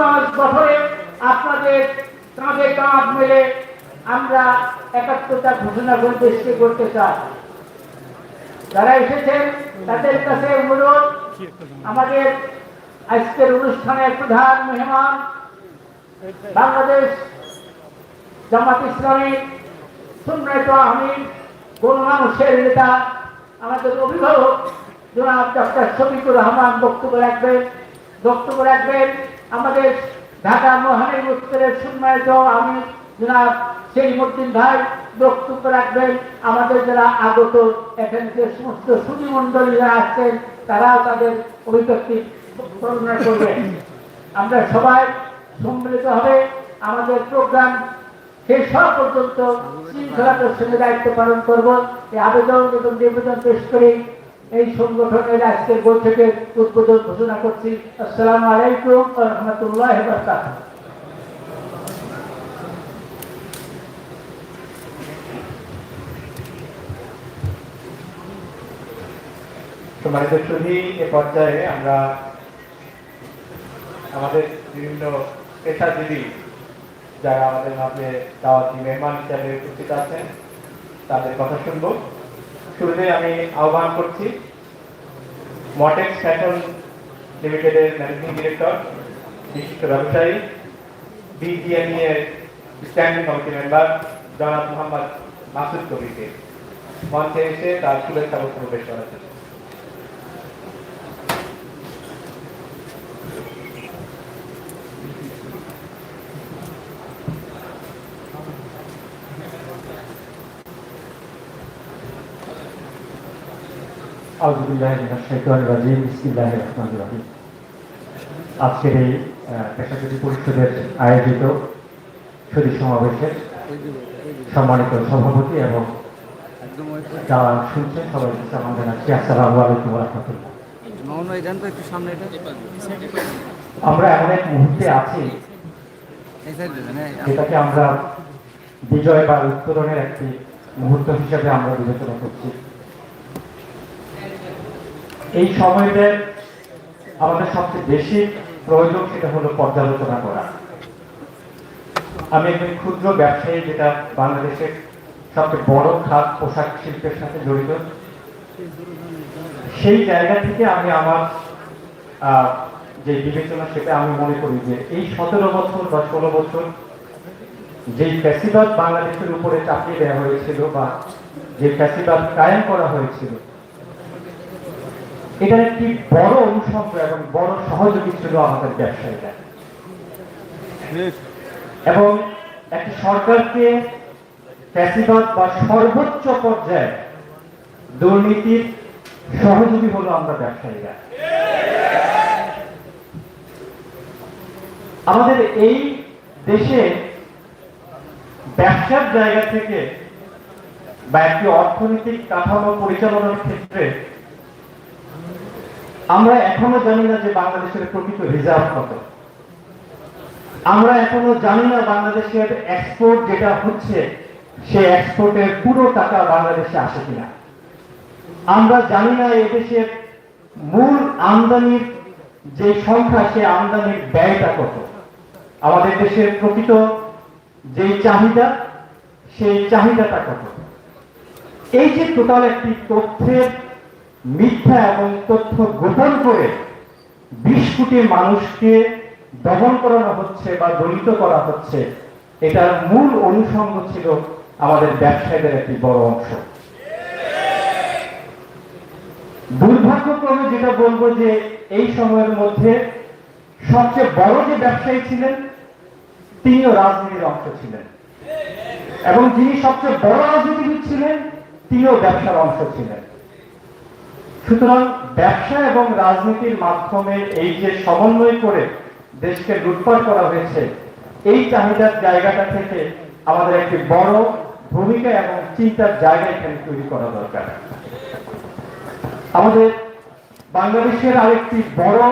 সমাজ গঠনে আপনাদের কাঁধে কাঁধ মেলে আমরা একাত্মতা ঘোষণা করে দেশকে করতে চাই। যারা এসেছেন, তাদের কাছে অনুরোধ, আমাদের আজকের অনুষ্ঠানের প্রধান মেহমান, বাংলাদেশ জামাত ইসলামী সুন্নত আমির গণমানুষের নেতা, আমাদের অভিভাবক জনাব ডক্টর শফিকুর রহমান বক্তব্য রাখবেন বক্তব্য রাখবেন। আমাদের ঢাকা মহানগর উত্তরের সুন্নত আমি জনাব সেলিমুদ্দিন ভাই বক্তব্য রাখবেন। আমাদের যারা আগত, এখানে যে সমস্ত সুধীমণ্ডলী যারা আসছেন তারাও তাদের অভিব্যক্তি বর্ণনা করবেন। আমরা সবাই সম্মিলিত হবে। আমাদের প্রোগ্রাম শেষ হওয়া পর্যন্ত শৃঙ্খলার সঙ্গে দায়িত্ব পালন করব। এই আবেদন এবং নিবেদন পেশ করে এই সংগঠনের আজকের বৈঠকের উদ্বোধন ঘোষণা করছি। আসসালামু আলাইকুম রহমতুল্লাহ এ পর্যায়ে আমরা আমাদের বিভিন্ন পেশাজীবী যারা আমাদের মাঝে দাওয়াতি মেহমান হিসাবে উপস্থিত আছেন, তাদের কথা শুনব। শুরুতে আমি আহ্বান করছি মটেক্স ফ্যাশন লিমিটেডের ম্যানেজিং ডিরেক্টর বিশিষ্ট ব্যবসায়ী বিজিএমই এর স্ট্যান্ডিং কমিটি মেম্বার জনাব মোহাম্মদ মাসুদ কবিকে মঞ্চে এসে তার শুভেচ্ছা বক্তব্য পেশ করার আজকের এই পেশাজীবী পরিষদের আয়োজিত সুদী সমাবেশের সম্মানিত সভাপতি এবং যারা শুনছেন সবাই সালাম জানাচ্ছি আসসালামু আলাইকুম রহমতুল্লাহ আমরা এমন এক মুহূর্তে আছি যেটাকে আমরা বিজয় বা উত্তরণের একটি মুহূর্ত হিসেবে আমরা বিবেচনা করছি এই সময়তে আমাদের সবচেয়ে বেশি প্রয়োজন সেটা হলো পর্যালোচনা করা। আমি একজন ক্ষুদ্র ব্যবসায়ী যেটা বাংলাদেশের সবচেয়ে বড় খাত পোশাক শিল্পের সাথে জড়িত। সেই জায়গা থেকে আমি আমার যে বিবেচনা সেটা আমি মনে করি যে এই সতেরো বছর বা ষোলো বছর যেই ফ্যাসিবাদ বাংলাদেশের উপরে চাপিয়ে দেওয়া হয়েছিল বা যে ফ্যাসিবাদ কায়েম করা হয়েছিল এটার একটি বড় অনুষঙ্গ এবং বড় সহযোগী ছিল আমাদের ব্যবসায়ীরা। এবং একটি সরকারকে বা সর্বোচ্চ পর্যায়ে দুর্নীতির সহযোগী হলো আমরা ব্যবসায়ীরা। আমাদের এই দেশে ব্যবসার জায়গা থেকে বা একটি অর্থনৈতিক কাঠামো পরিচালনার ক্ষেত্রে আমরা এখনও জানি না যে বাংলাদেশের প্রকৃত রিজার্ভ কত। আমরা এখনও জানি না বাংলাদেশের এক্সপোর্ট যেটা হচ্ছে সে এক্সপোর্টের পুরো টাকা বাংলাদেশে আসে কিনা। আমরা জানি না এদেশের মূল আমদানির যে সংখ্যা সে আমদানির ব্যয়টা কত। আমাদের দেশের প্রকৃত যে চাহিদা, সেই চাহিদাটা কত। এই যে টোটাল একটি তথ্যের মিথ্যা এবং তথ্য গোপন করে বিশ কোটি মানুষকে দমন করানো হচ্ছে বা দলিত করা হচ্ছে, এটার মূল অনুষঙ্গ ছিল আমাদের ব্যবসায়ীদের একটি বড় অংশ। দুর্ভাগ্যক্রমে যেটা বলব যে এই সময়ের মধ্যে সবচেয়ে বড় যে ব্যবসায়ী ছিলেন, তিনিও রাজনীতির অংশ ছিলেন। এবং যিনি সবচেয়ে বড় রাজনীতিবিদ ছিলেন, তিনিও ব্যবসার অংশ ছিলেন। সুতরাং ব্যবসা এবং রাজনীতির মাধ্যমে এই যে সমন্বয় করে দেশকে লুটপাট করা হয়েছে, এই চাহিদার জায়গাটা থেকে আমাদের একটি বড় ভূমিকা এবং চিন্তার জায়গা এখানে তৈরি করা দরকার। আমাদের বাংলাদেশের আরেকটি বড়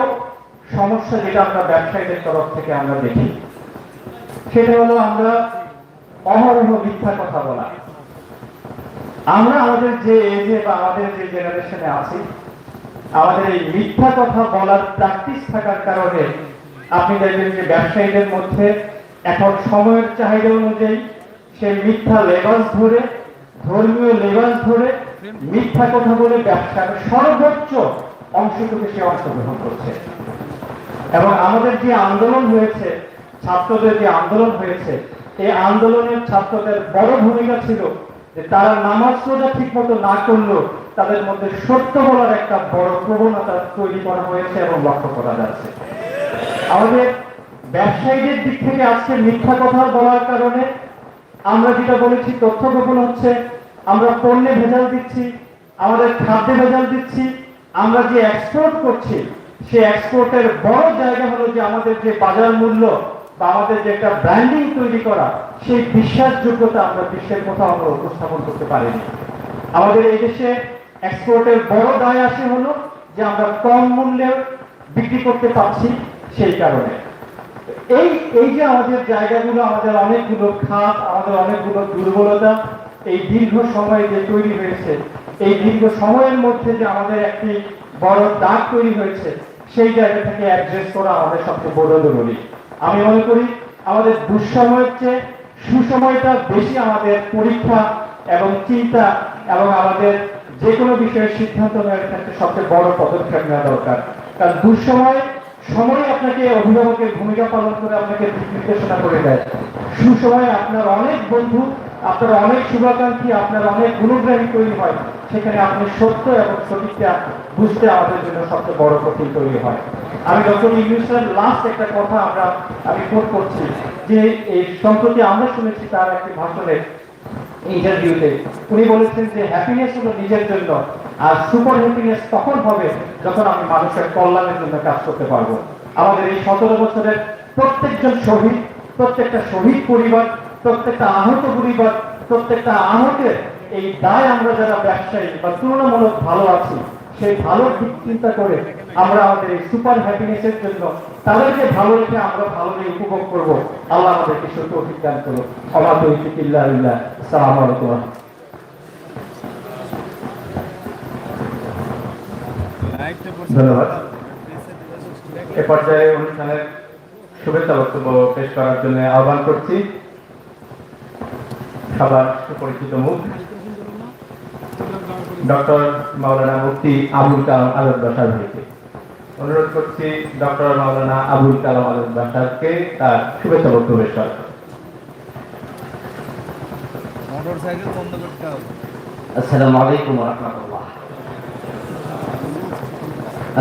সমস্যা যেটা আমরা ব্যবসায়ীদের তরফ থেকে আমরা দেখি, সেটা হলো আমরা অহরহ মিথ্যা কথা বলা। আমরা আমাদের যে এজে বা আমাদের যে জেনারেশনে আছি, আমাদের এই মিথ্যা কথা বলার প্র্যাকটিস থাকার কারণে আপনি দেখবেন যে ব্যবসায়ীদের মধ্যে এখন সময়ের চাহিদা অনুযায়ী সে মিথ্যা লেবাস ধরে, ধর্মীয় লেবাস ধরে মিথ্যা কথা বলে ব্যবসার সর্বোচ্চ অংশটুকু সে অংশগ্রহণ করছে। এবং আমাদের যে আন্দোলন হয়েছে, ছাত্রদের যে আন্দোলন হয়েছে, এই আন্দোলনের ছাত্রদের বড় ভূমিকা ছিল তারা নামাজ রোজা ঠিক মতো না করলেও তাদের মধ্যে সত্য বলার একটা বড় প্রবণতা তৈরি করা হয়েছে এবং লক্ষ্য করা যাচ্ছে। আমাদের ব্যবসায়ীদের দিক থেকে আজকে মিথ্যা কথা বলার কারণে আমরা যেটা বলেছি, তথ্য গোপন হচ্ছে, আমরা পণ্যে ভেজাল দিচ্ছি, আমাদের খাদ্যে ভেজাল দিচ্ছি, আমরা যে এক্সপোর্ট করছি সেই এক্সপোর্টের বড় জায়গা হলো যে আমাদের যে বাজার মূল্য আমাদের যে একটা ব্র্যান্ডিং তৈরি করা, সেই বিশ্বাসযোগ্যতা আমরা বিশ্বের কোথাও আমরা উপস্থাপন করতে পারিনি। আমাদের এই দেশে এক্সপোর্টের বড় দায় আসে হলো যে আমরা কম মূল্যে বিক্রি করতে পারছি সেই কারণে। এই এই যে আমাদের জায়গাগুলো, আমাদের অনেকগুলো খাত, আমাদের অনেকগুলো দুর্বলতা, এই দীর্ঘ সময়ে যে তৈরি হয়েছে, এই দীর্ঘ সময়ের মধ্যে যে আমাদের একটি বড় দাগ তৈরি হয়েছে, সেই জায়গা থেকে অ্যাড্রেস করা আমাদের সবচেয়ে বড় জরুরি। আমি মনে করি আমাদের দুঃসময়ের চেয়ে সুসময়টা বেশি আমাদের পরীক্ষা এবং চিন্তা এবং আমাদের যে কোনো বিষয়ে সিদ্ধান্ত নেওয়ার ক্ষেত্রে সবচেয়ে বড় পদক্ষেপ নেওয়া দরকার। কারণ দুঃসময় সময় আপনাকে, অভিভাবকের ভূমিকা পালন করে আপনাকে নির্দেশনা করে দেয়। সুসময়ে আপনার অনেক বন্ধু, আপনার অনেক শুভাকাঙ্ক্ষী, আপনার অনেক গুণগ্রাহী তৈরি হয়। সেখানে আপনি সত্য এবং সঠিকটা বুঝতে আমাদের জন্য সবচেয়ে বড় কঠিন তৈরি হয়। আমি ডক্টর ইংলিশের লাস্ট একটা কথা আমরা, আমি কোট করছি যে, এই সম্প্রতি আমরা শুনেছি তার একটি ভাষণে ইন্টারভিউতে উনি বলেছেন যে হ্যাপিনেস হলো নিজের জন্য আর সুপার হ্যাপিনেস তখন হবে যখন আমি মানুষের কল্যাণের জন্য কাজ করতে পারব। আমাদের এই সতেরো বছরের প্রত্যেকজন শহীদ, প্রত্যেকটা শহীদ পরিবার, প্রত্যেকটা আহত পরিবার, প্রত্যেকটা আহতের এই দায় আমরা যারা ব্যবসায়ী বা তুলনামূলক ভালো আছি, সেই ভালো দিক চিন্তা করে আমরা আমাদের এই সুপার হ্যাপিনেসের জন্য তাদেরকে ভালো রেখে আমরা ভালোভাবে উপভোগ করব। আল্লাহ আমাদেরকে সত্য অভিজ্ঞান করো আমার তৈফিকিল্লাহ সালাম আলাইকুম। ধন্যবাদ। এ পর্যায়ে অনুষ্ঠানের শুভেচ্ছা বক্তব্য পেশ করার জন্য আহ্বান করছি। সবার সুপরিচিত মুখ। ডক্টর মাওলানা মুফতি আবুল কালাম আজাদ বাসার ভাইকে অনুরোধ করছি ডক্টর মাওলানা আবুল কালাম আজাদ বাসারকে তার শুভেচ্ছা বক্তব্য পেশ করার জন্য। মোটর সাইকেল বন্ধ করতে হবে السلام عليكم ورحمة الله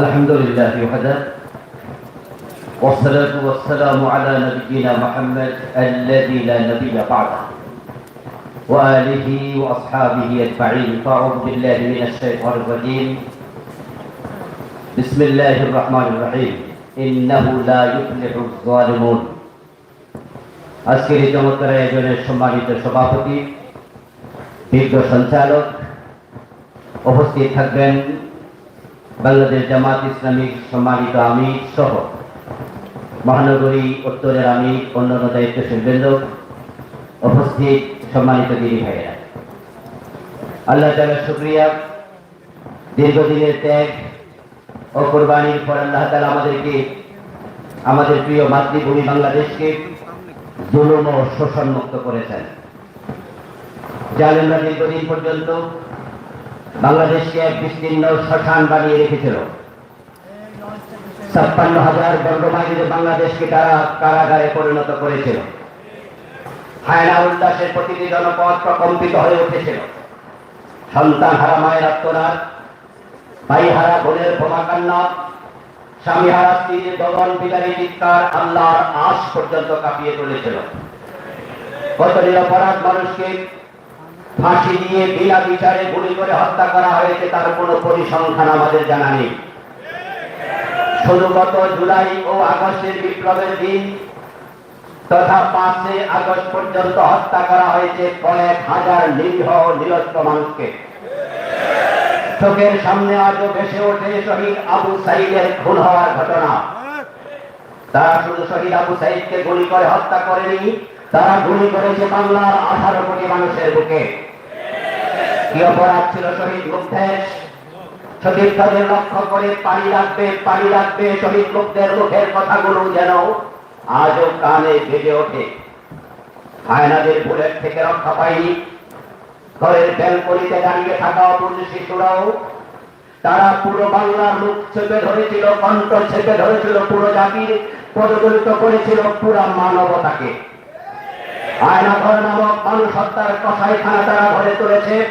الحمد لله وحده والصلاة والسلام على نبينا محمد الذي لا نبي بعده وآله وأصحابه أجمعين فأعوذ بالله من الشيطان الرجيم بسم الله الرحمن الرحيم إنه لا يفلح الظالمون আজকের এই চমৎকার আয়োজনের সম্মানিত সভাপতি বিজ্ঞ সঞ্চালক উপস্থিত থাকবেন বাংলাদেশ জামাত ইসলামিক সম্মানিত আমির সহ মহানগরী উত্তরের আমির অন্যান্য দায়িত্বশীল বৃন্দ উপস্থিত সম্মানিত দিদি ভাইয়েরা। আল্লাহ তালা শুক্রিয়া। দীর্ঘদিনের ত্যাগ ও কোরবানির পর আল্লাহ তালা আমাদেরকে, আমাদের প্রিয় মাতৃভূমি বাংলাদেশকে জুলুম ও শোষণ মুক্ত করেছেন। জালেমরা দীর্ঘদিন পর্যন্ত বাংলাদেশকে এক বিস্তীর্ণ শ্মশান বানিয়ে রেখেছিল। ছাপ্পান্ন হাজার বর্গ বাংলাদেশকে তারা কারাগারে পরিণত করেছিল। হায়না উল্লাসের প্রতিটি জনপদ প্রকম্পিত হয়ে উঠেছিল। সন্তান হারা মায়ের আত্মনাথ ভাই হারা বোনের বোমা কান্না, স্বামী হারা স্ত্রীর গগন বিদারী চিৎকার আল্লাহর আশ পর্যন্ত কাঁপিয়ে তুলেছিল। কত নিরপরাধ মানুষকে ফাঁসি দিয়ে বিনা বিচারে গুলি করে হত্যা করা হয়েছে, তার কোনো পরিসংখ্যান আমাদের জানা নেই। শুধু গত জুলাই ও আগস্টের বিপ্লবের দিন তথা পাঁচে আগস্ট পর্যন্ত হত্যা করা হয়েছে কয়েক হাজার নিরীহ ও নিরস্ত্র মানুষকে। চোখের সামনে আজও ভেসে ওঠে শহীদ আবু সাইদের খুন হওয়ার ঘটনা। তারা শুধু শহীদ আবু সাইদকে গুলি করে হত্যা করেনি, তারা গুলি করেছে বাংলার আঠারো কোটি মানুষের বুকে। কি অপরাধ ছিল শহীদ মুগ্ধেশ সতীর্থদের লক্ষ্য করে পানি রাখবে পানি রাখবে শহীদ লোকদের মুখের কথাগুলো যেন আজও কানে বেজে ওঠে। হায়নাদের বুলেট থেকে রক্ষা পায়নি। ঘরের ব্যালকনিতে দাঁড়িয়ে থাকা অপুর্ণ শিশুরাও। তারা পুরো বাংলার মুখ চেপে ধরেছিল, কণ্ঠ চেপে ধরেছিল, পুরো জাতির পদদলিত করেছিল পুরা মানবতাকে। আয়না ঘর নামক মানুষ হত্যার কষাইখানা তারা ঘরে তুলেছে।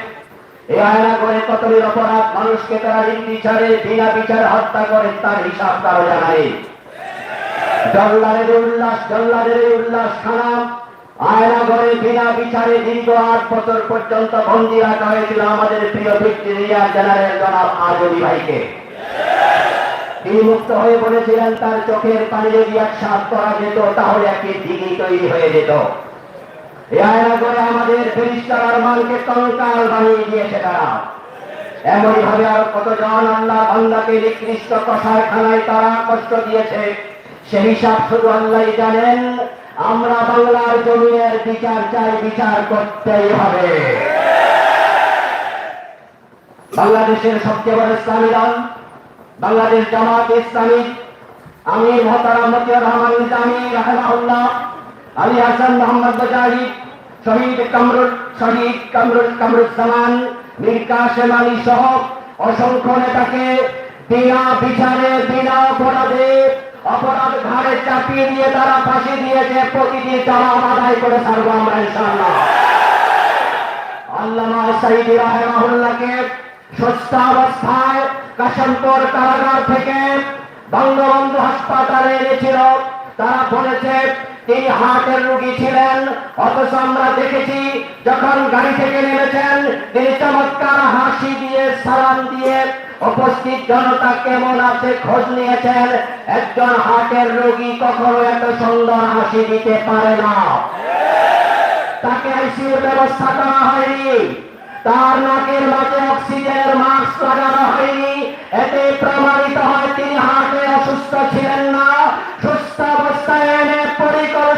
এই আয়না ঘরে কত অপরাধ মানুষকে তারা নির্বিচারে বিনা বিচারে হত্যা করে, তার হিসাব কারও জানা জল্লাদের উল্লাস এই উল্লাস খানা আয়না ঘরে বিনা বিচারে দীর্ঘ আট বছর পর্যন্ত বন্দি রাখা হয়েছিল আমাদের প্রিয় ভিক্টোরিয়ার জেনারেল জনাব আজলি ভাইকে। তিনি মুক্ত হয়ে বলেছিলেন, তার চোখের পানি যদি একসাথ করা যেত, তাহলে একটি দিঘি তৈরি হয়ে যেত। এই আয়না করে আমাদের ফেরিস্তার আরমানকে কঙ্কাল বানিয়ে দিয়েছে তারা। এমনই ভাবে আর কতজন আল্লাহ বান্দাকে নিকৃষ্ট কষারখানায় তারা কষ্ট দিয়েছে। সে হিসাব আল্লাহ জানেন। আমরা বাংলার জমিনের বিচার চাই, বিচার করতেই হবে। বাংলাদেশের সবচেয়ে বড় ইসলামী দল, বাংলাদেশ জামাত ইসলামী মহতারাম মতিয়ার রহমান রাহেমাহুল্লাহ, আলী হাসান মোহাম্মদ মুজাহিদ শহীদ কামরুল শহীদ কামরুল কামরুজ্জামান মীর কাশেম আলী সহ অসংখ্য নেতাকে বিনা বিচারে, বিনা অপরাধে অপরাধ ঘাড়ে চাপিয়ে দিয়ে তারা ফাঁসি দিয়েছে প্রতিটি তারা আদায় করে ছাড়বো আমরা ইনশাআল্লাহ। কারাগার থেকে বঙ্গবন্ধু হাসপাতালে এনেছিল তারা বলেছে তিনি হার্টের রোগী ছিলেন, অথচ আমরা দেখেছি যখন গাড়ি থেকে নেমেছেন, তিনি চমৎকার হাসি দিয়ে, সালাম দিয়ে উপস্থিত জনতা কেমন আছে খোঁজ নিয়েছেন? একজন হার্টের রোগী কখনো এত সুন্দর হাসি দিতে পারে না। তাকে আইসিউর ব্যবস্থা করা হয়নি। তার নাকের মাঝে অক্সিজেনের মাস্ক লাগানো হয়নি। এতে প্রমাণিত হয় তিনি হার্টে অসুস্থ ছিলেন না।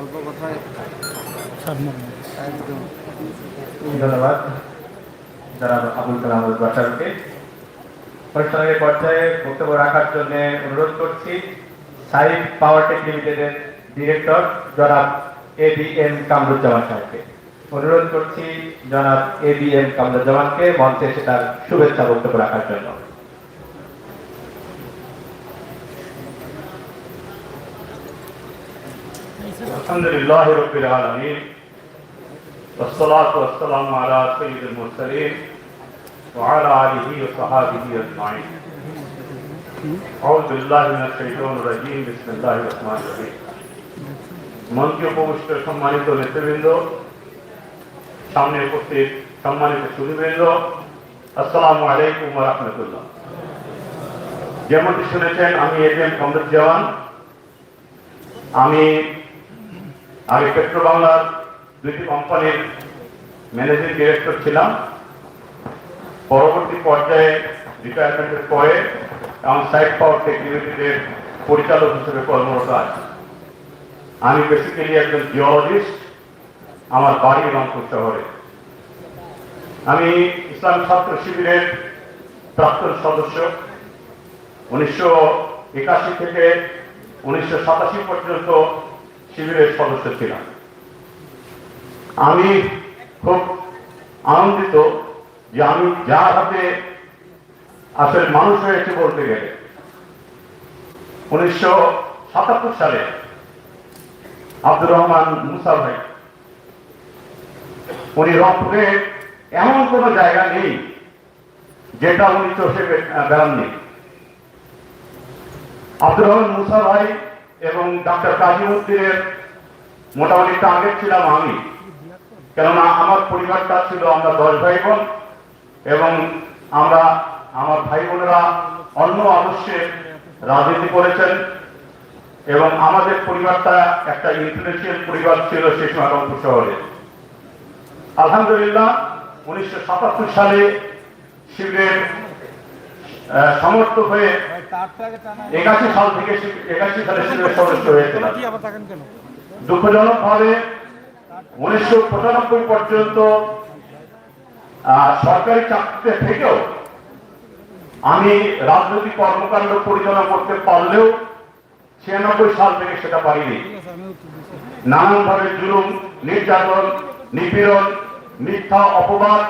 অল্প কথায় একদম। ধন্যবাদ। আবুল কালাম অনুষ্ঠানের পর্যায়ে বক্তব্য রাখার জন্য অনুরোধ করছি সাইড পাওয়ার টেক লিমিটেডের ডিরেক্টর জনাব এ বি এম কামরুজ্জামান সাহেবকে। অনুরোধ করছি জনাব এ বি এম কামরুজ্জামানকে মঞ্চে এসে তার শুভেচ্ছা বক্তব্য রাখার জন্য। الحمد لله رب العالمين والصلاة والسلام على سيد المرسلين وعلى آله وصحابه أجمعين أعوذ بالله من الشيطان الرجيم بسم الله الرحمن الرحيم মঞ্চে উপবিষ্ট সম্মানিত নেতৃবৃন্দ সামনে উপস্থিত সম্মানিত সুধীবৃন্দ আসসালামু আলাইকুম রহমতুল্লাহ যেমনটি শুনেছেন আমি এ এম কমরুজ্জামান আমি আগে পেট্রো বাংলার দুইটি কোম্পানির ম্যানেজিং ডিরেক্টর ছিলাম। পরবর্তী পর্যায়ে রিটায়ারমেন্টের পরে এবং সাইড পাওয়ার টেক পরিচালক হিসেবে কর্মরত আছি। আমি বেসিক্যালি একজন জিওলজিস্ট আমার বাড়ি রংপুর শহরে। আমি ইসলাম ছাত্র শিবিরের প্রাক্তন সদস্য। উনিশশো একাশি থেকে উনিশশো সাতাশি পর্যন্ত শিবিরের সদস্য ছিলাম আমি খুব আনন্দিত যে আমি যা হাতে আসলে মানুষ হয়েছে বলতে গেলে, উনিশশো সাতাত্তর সালে আব্দুর রহমান মুসা ভাই, উনি রংপুরে এমন কোনো জায়গা নেই যেটা উনি চষে বেড়াননি। আব্দুর রহমান মুসা ভাই এবং ডাক্তার কাজিমুদ্দিনের মোটামুটি টার্গেট ছিলাম আমি। কেননা আমার পরিবারটা ছিল আমরা দশ ভাই বোন এবং আমরা আমার ভাই বোনেরা অন্য আদর্শে রাজনীতি করেছেন এবং আমাদের পরিবারটা একটা ইন্টারন্যাশনাল পরিবার ছিল সেই সময় রংপুর শহরে। আলহামদুলিল্লাহ উনিশশো সাতাত্তর সালে শিবিরের আহ, সমর্থক হয়ে একাশি সাল থেকে একাশি সালে শিবিরের সদস্য হয়েছিলাম কি আবার থাকেন কেন দুঃখজনক ভাবে উনিশশো পঁচানব্বই পর্যন্ত সরকারি চাকরিতে থেকেও আমি রাজনৈতিক কর্মকাণ্ড পরিচালনা করতে পারলেও ছিয়ানব্বই সাল থেকে সেটা পারিনি। জুলুম, নির্যাতন, নিপীড়ন, মিথ্যা অপবাদ,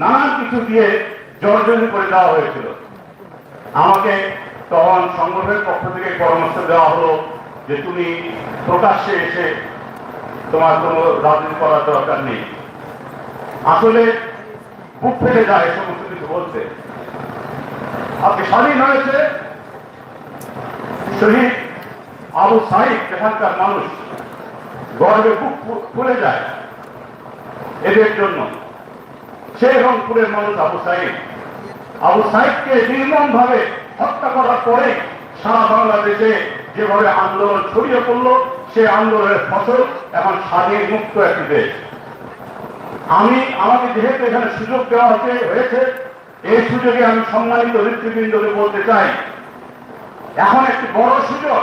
নানান কিছু দিয়ে জর্জরি করে দেওয়া হয়েছিল। আমাকে তখন সংগঠনের পক্ষ থেকে পরামর্শ দেওয়া হলো যে তুমি প্রকাশ্যে এসে তোমার কোনো রাজনীতি করার দরকার নেই। আসলে বুক ফেটে যায় সমস্ত কিছু বলতে। আজকে স্বাধীন হয়েছে শহীদ আবু সাইদ এখানকার মানুষ। গর্বে বুক ফুলে যায় এদের জন্য। সে রংপুরের মানুষ আবু সাইদ। আবু সাইদকে নির্মম ভাবে হত্যা করার পরে সারা বাংলাদেশে যেভাবে আন্দোলন ছড়িয়ে পড়ল, সে আন্দোলনের ফসল এখন স্বাধীন মুক্ত একটি দেশ। আমি, আমাকে যেহেতু এখানে সুযোগ দেওয়া হতে হয়েছে এই সুযোগে আমি সম্মানিত নেতৃবৃন্দকে বলতে চাই, এখন একটি বড় সুযোগ।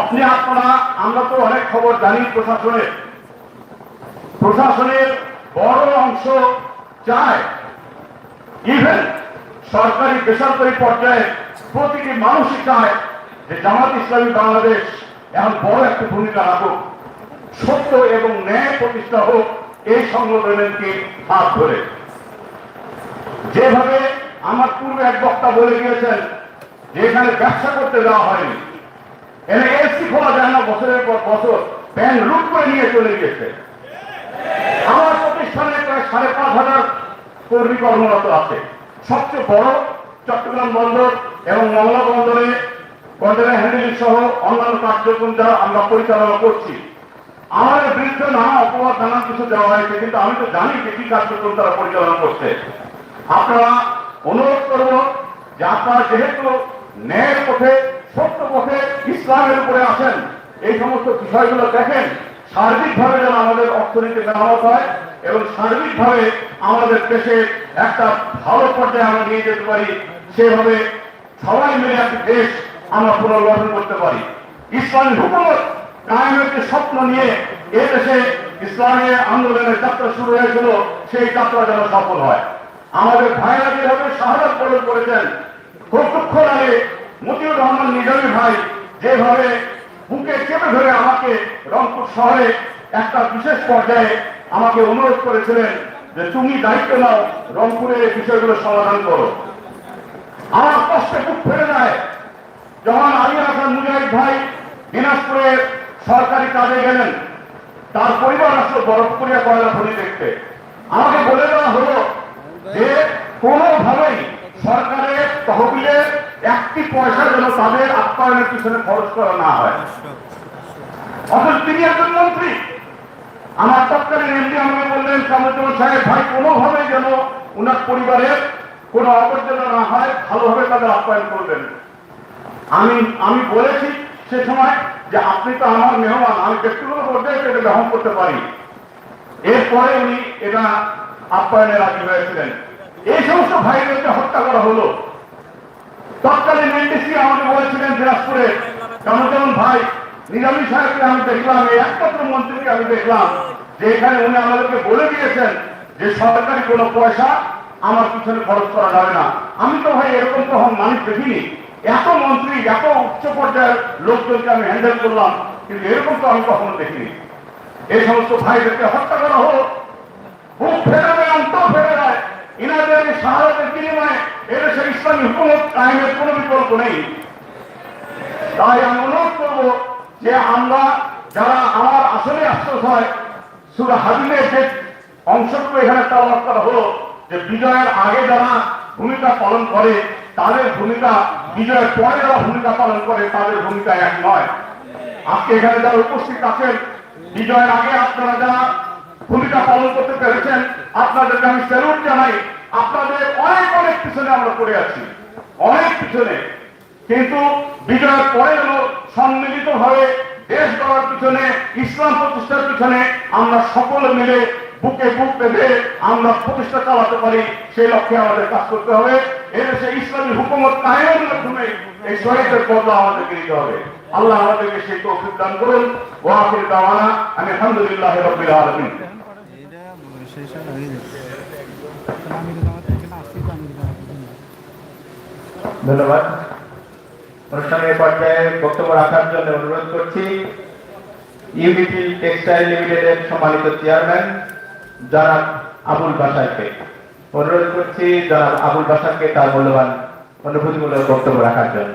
আপনি, আপনারা, আমরা তো অনেক খবর জানি প্রশাসনের। প্রশাসনের বড় অংশ চায় ইভেন সরকারি বেসরকারি পর্যায়ে প্রতিটি মানুষই চায় যে জামাত ইসলামী বাংলাদেশ এখন বড় একটা ভূমিকা রাখুক, সত্য এবং ন্যায় প্রতিষ্ঠা হোক, এই সংগঠনকে হাত ধরে। যেভাবে আমার পূর্বে এক বক্তা বলে গিয়েছেন যে এখানে ব্যবসা করতে দেওয়া হয়নি, এখানে এসি খোলা যায় না, বছরের পর বছর ব্যাংক লুট করে নিয়ে চলে গিয়েছে। আমার প্রতিষ্ঠানে প্রায় সাড়ে পাঁচ হাজার কর্মী কর্মরত আছে। সবচেয়ে বড় চট্টগ্রাম বন্দর এবং মংলা বন্দরে কন্টেনার হ্যান্ডেলিং সহ অন্যান্য কার্যক্রম যা আমরা পরিচালনা করছি। আমাদের বিরুদ্ধে নানা অপবাদ, নানা কিছু দেওয়া হয়েছে, কিন্তু আমি তো জানি যে কি কার্যক্রম তারা পরিচালনা করছে। আপনারা অনুরোধ করব যে আপনারা যেহেতু ন্যায়ের পথে, সত্য পথে ইসলামের উপরে আছেন এই সমস্ত বিষয়গুলো দেখেন সার্বিকভাবে যেন আমাদের অর্থনীতি মেরামত হয় এবং সার্বিকভাবে আমাদের দেশে একটা ভালো পর্যায়ে আমরা নিয়ে যেতে পারি, সেভাবে সবাই মিলে একটা দেশ আমরা পুনর্গঠন করতে পারি। ইসলামী হুকুমত কায়েমের যে স্বপ্ন নিয়ে এ দেশে ইসলামী আন্দোলনের যাত্রা শুরু হয়েছিল, সেই যাত্রা যেন সফল হয়। আমাদের ভাইরা যেভাবে শাহাদাত বরণ করেছেন, খুব দুঃখ মতিউর রহমান, নিজামী ভাই, যেভাবে বুকে চেপে ধরে আমাকে রংপুর শহরে একটা বিশেষ পর্যায়ে আমাকে অনুরোধ করেছিলেন যে তুমি দায়িত্ব নাও রংপুরের বিষয়গুলো সমাধান করো। আমার কষ্টে খুব ফেলে যায়। যখন আলী হাসান মুজাহিদ ভাই দিনাজপুরের সরকারি কাজে গেলেন। তার পরিবার আসলো বরফপুরিয়া কয়লা খনি দেখতে। আমাকে বলে দেওয়া হলো যে কোনোভাবেই সরকারের তহবিলের একটি পয়সা যেন তাদের আপ্যায়নের পিছনে খরচ করা না হয়। অথচ তিনি একজন মন্ত্রী। আমার তৎকালীন এমডি আমাকে বললেন কামরুজ্জামান সাহেব, ভাই কোনোভাবে যেন ওনার পরিবারের কোনো অবর্জনা না হয়, ভালোভাবে তাদের আপ্যায়ন করবেন। আমি আমি বলেছি সে সময় যে আপনি তো আমার মেহমান, আমি ব্যক্তিগত পর্যায়ে এটা গ্রহণ করতে পারি। এরপরে উনি এটা আপ্যায়নে রাজি হয়েছিলেন। এই সমস্ত ভাইদেরকে হত্যা করা হলো। তৎকালীন এনডিসি আমাকে বলেছিলেন দিনাজপুরে ভাই নিজামী সাহেবকে আমি দেখলাম, এই একমাত্র মন্ত্রীকে আমি দেখলাম, যে এখানে উনি আমাদেরকে বলে দিয়েছেন যে সরকারি কোনো পয়সা আমার পিছনে খরচ করা যাবে না। আমি তো ভাই এরকম তো মানুষ দেখিনি। এত মন্ত্রী, এত উচ্চ পর্যায়ের লোকজনকে আমি হ্যান্ডেল করলাম, কিন্তু এরকম তো আমি কখনো দেখিনি। এই সমস্ত ভাইদেরকে হত্যা করা হোক ফেরে দেয় অন্তর ফেরে দেয় ইনাদের এই শাহাদাতের বিনিময়ে এদেশে ইসলামী হুকুমত কায়েমের কোনো বিকল্প নেই। তাই আমি অনুরোধ করব যে আমরা যারা আমার আসলে আফসোস হয়, সুরা হাবিবের যে অংশটুকু এখানে তালাবাদ করা হলো, যে বিজয়ের আগে যারা ভূমিকা পালন করে, তাদের ভূমিকা বিজয়ের পরে যারা ভূমিকা পালন করে, তাদের ভূমিকা এক নয়। আজকে এখানে যারা উপস্থিত আছেন, বিজয়ের আগে আপনারা যারা ভূমিকা পালন করতে পেরেছেন, আপনাদেরকে আমি স্যালুট জানাই। আপনাদের অনেক অনেক পিছনে আমরা পড়ে আছি, অনেক পিছনে। কিন্তু বিজয়ের পরে হলো সম্মিলিত ভাবে দেশ গড়ার পিছনে, ইসলাম প্রতিষ্ঠার পিছনে আমরা সকলে মিলে বুকে বুক বেঁধে আমরা প্রতিষ্ঠা চালাতে পারি, সেই লক্ষ্যে আমাদের কাজ করতে হবে। এদেশে ইসলামী হুকুমত কায়েমের মাধ্যমে এই শহীদের বদলা আমাদেরকে নিতে হবে। আল্লাহ আমাদেরকে সেই তৌফিক দান করুন। ওয়াকির দাওয়ানা আমি আলহামদুলিল্লাহ রবিল আলমিন। ধন্যবাদ। অনুষ্ঠানের পর্যায়ে বক্তব্য রাখার জন্য অনুরোধ করছি ইউনিটি টেক্সটাইল লিমিটেডের সম্মানিত চেয়ারম্যান জনাব আবুল বাসারকে অনুরোধ করছি জনাব আবুল বাসারকে তার মূল্যবান অনুভূতিমূলক বক্তব্য রাখার জন্য।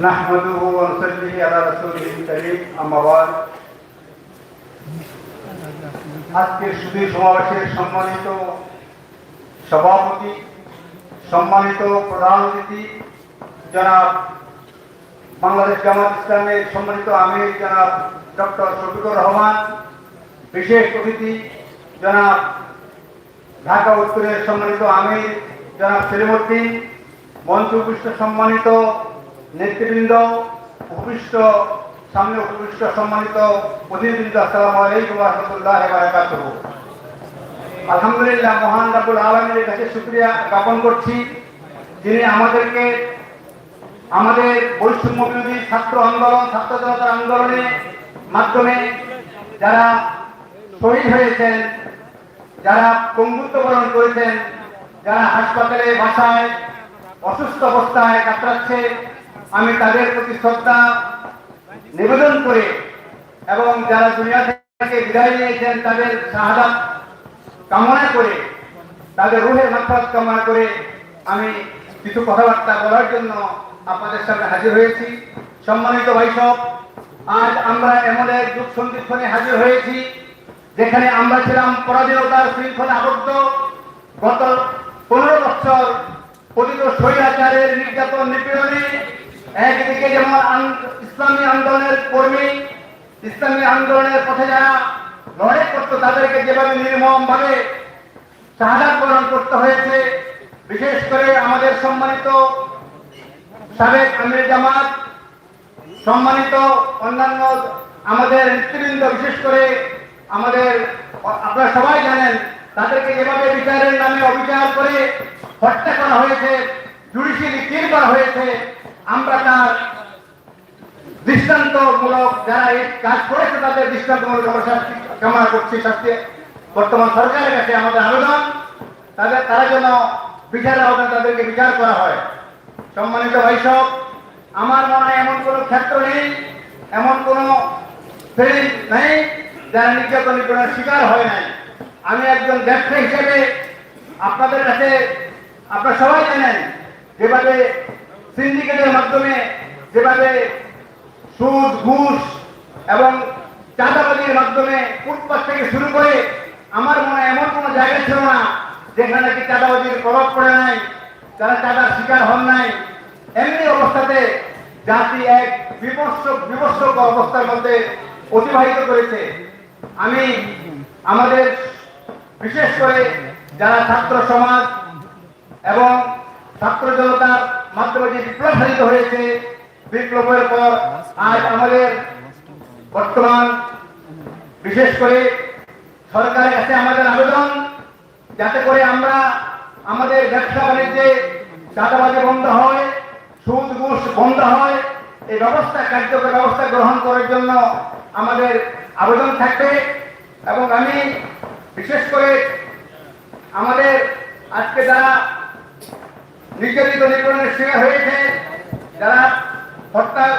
نحمده ونصلي على رسوله الكريم أما بعد আজকের সুদী সমাবেশের সম্মানিত সভাপতি সম্মানিত প্রধান অতিথি জনাব বাংলাদেশ জামাত ইসলামের সম্মানিত আমির জনাব ডক্টর শফিকুর রহমান বিশেষ অতিথি জনাব ঢাকা উত্তরের সম্মানিত আমির জনাব সেলিমুদ্দিন মঞ্চ উপবিষ্ট সম্মানিত নেতৃবৃন্দ, উপবিষ্ট, সামনে উপবিষ্ট, সম্মানিত প্রতিনিধিবৃন্দ, আসসালামু আলাইকুম রহমতুল্লাহ আলহামদুলিল্লাহ, মহান রাবুল আলমীর কাছে শুক্রিয়া জ্ঞাপন করছি, যিনি আমাদেরকে আমাদের বৈষম্য বিরোধী ছাত্র আন্দোলন, ছাত্র জনতার আন্দোলনের মাধ্যমে যারা শহীদ হয়েছেন, যারা পঙ্গুত্ব বরণ করেছেন, যারা হাসপাতালে বাসায় অসুস্থ অবস্থায় কাতরাচ্ছে আমি তাদের প্রতি শ্রদ্ধা নিবেদন করে এবং যারা দুনিয়া থেকে বিদায় নিয়েছেন, তাদের শাহাদাত কামনা করে, তাদের রুহের মাত্রাত কামনা করে আমি কিছু কথাবার্তা বলার জন্য আপনাদের সামনে হাজির হয়েছি। সম্মানিত ভাইসব আজ আমরা এমন এক যুগ সন্ধিক্ষণে হাজির হয়েছি, যেখানে আমরা ছিলাম পরাধীনতার শৃঙ্খলা আবদ্ধ। গত পনেরো বছর পতিত স্বৈরাচারের নির্যাতন নিপীড়নে একদিকে যেমন ইসলামী আন্দোলনের কর্মী, ইসলামী আন্দোলনের পথে যারা লড়াই করতো, তাদেরকে যেভাবে নির্মম ভাবে বরণ করতে হয়েছে, বিশেষ করে আমাদের সম্মানিত সাবেক আমির জামাত, সম্মানিত অন্যান্য আমাদের নেতৃবৃন্দ, বিশেষ করে আমাদের, আপনারা সবাই জানেন তাদেরকে যেভাবে বিচারের নামে অবিচার করে হত্যা করা হয়েছে জুডিশিয়ালি কিল করা হয়েছে, আমরা তার দৃষ্টান্তমূলক যারা এই কাজ করেছে তাদের দৃষ্টান্তমূলক আমরা শাস্তি কামনা করছি, শাস্তি বর্তমান সরকারের কাছে আমাদের আবেদন। তাদের তারা যেন বিচারের আবেদন তাদেরকে বিচার করা হয়। সম্মানিত ভাইসব আমার মনে হয় এমন কোনো ক্ষেত্র নেই, এমন কোনো শ্রেণি নেই, যারা নির্যাতন নিপীড়নের শিকার হয় নাই। আমি একজন ব্যবসায়ী হিসেবে আপনাদের কাছে, আপনারা সবাই জানেন যেভাবে সিন্ডিকেটের মাধ্যমে যেভাবে সুদ, ঘুষ এবং চাঁদাবাজির মাধ্যমে ফুটপাত থেকে শুরু করে আমার মনে এমন কোনো জায়গা ছিল না যেখানে কি চাঁদাবাজির প্রভাব পড়ে নাই তারা চাঁদার শিকার হন নাই। এমনি অবস্থাতে জাতি এক বিমর্ষ বিমর্ষক অবস্থার মধ্যে অতিবাহিত করেছে। আমি আমাদের বিশেষ করে যারা ছাত্র সমাজ এবং ছাত্র জনতার মাধ্যমে যে বিপ্লব সাধিত হয়েছে, বিপ্লবের পর আজ আমাদের বর্তমান বিশেষ করে সরকারের কাছে আমাদের আবেদন, যাতে করে আমরা আমাদের ব্যবসা বাণিজ্যে চাঁদাবাজি বন্ধ হয়, সুদ ঘুষ বন্ধ হয়, এই ব্যবস্থা, কার্যকর ব্যবস্থা গ্রহণ করার জন্য আমাদের আবেদন থাকবে। এবং আমি বিশেষ করে আমাদের আজকে যারা নির্যাতিত নিপীড়নের শিকার হয়েছে, যারা হত্যার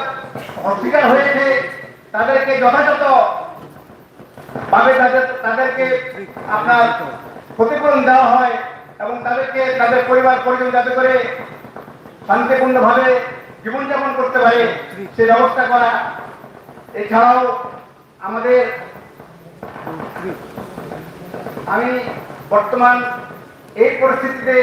শিকার হয়েছে, তাদেরকে যথাযথ ভাবে তাদের, তাদেরকে আপনার ক্ষতিপূরণ দেওয়া হয় এবং তাদেরকে, তাদের পরিবার, পরিজন যাতে করে শান্তিপূর্ণভাবে জীবনযাপন করতে পারে, সে ব্যবস্থা করা। এছাড়াও আমাদের আমি বর্তমান এই পরিস্থিতিতে